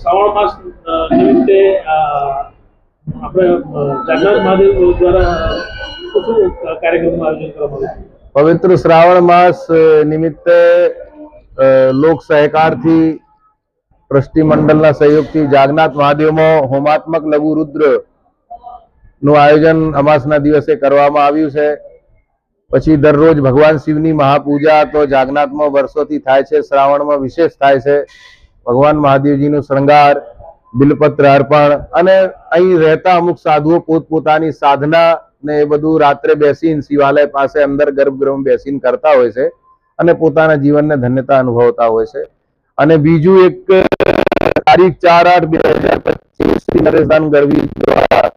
શ્રાવણ માસ નિમિત્તે પવિત્ર શ્રાવણ માસ નિમિત્તે લોક સહકારથી ટ્રસ્ટી મંડળના સહયોગથી જાગનાથ મહાદેવમાં હોમાત્મક લઘુ રુદ્રનું આયોજન અમાસના દિવસે કરવામાં આવ્યું છે. પછી દરરોજ ભગવાન શિવની મહાપૂજા તો જાગનાથમાં વર્ષોથી થાય છે, શ્રાવણમાં વિશેષ થાય છે. ભગવાન મહાદેવજીનો શૃંગાર બિલપત્ર અર્પણ અને અહીં રહેતા અમુક સાધુઓ પોતપોતાની સાધના ને એ બધું રાત્રે બેસીને શિવાલય પાસે અંદર ગર્ભગૃહમાં બેસીને કરતા હોય છે અને પોતાના જીવનને ધન્યતા અનુભવતા હોય છે. અને બીજું એક, તારીખ ચાર આઠ બે હજાર પચીસ શ્રી નરેશદાન ગરવી દ્વારા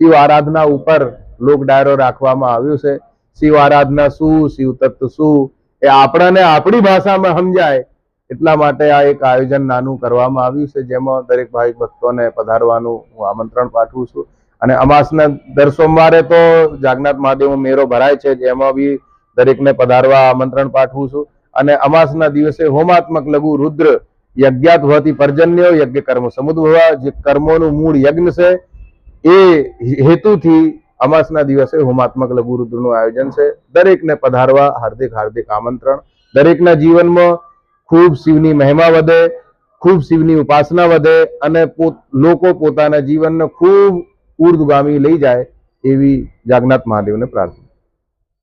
શિવ આરાધના ઉપર લોક ડાયરો રાખવામાં આવ્યું છે. શિવ આરાધના શું, શિવ તત્વ શું, એ આપણને આપણી ભાષામાં સમજાય. એટલા માટે આ એક આયોજન નાનું કરવામાં આવ્યું છે, જેમાં દરેક ભાઈ ભક્તોને પધારવાનું હું આમંત્રણ પાઠવું છું. અને અમાસના દર સોમવારે તો જાગનાથ મહાદેવનો મેળો ભરાય છે, જેમાં બી દરેકને પધારવા આમંત્રણ પાઠવું છું. અને અમાસના દિવસે હોમાત્મક લઘુ રુદ્ર યજ્ઞાત હોવાથી પર્જન્યો યજ્ઞ કર્મ સમુદ્ભવા જે કર્મોનું મૂળ યજ્ઞ છે, એ હેતુથી અમાસના દિવસે હોમાત્મક લઘુ રુદ્રનું આયોજન છે. દરેકને પધારવા હાર્દિક હાર્દિક આમંત્રણ. દરેકના જીવનમાં ખૂબ શિવની મહિમા વધે, ખૂબ શિવની ઉપાસના વધે અને લોકો પોતાના જીવનને ખૂબ ઉર્ધગામી લઈ જાય એવી જાગનાથ મહાદેવને પ્રાર્થના.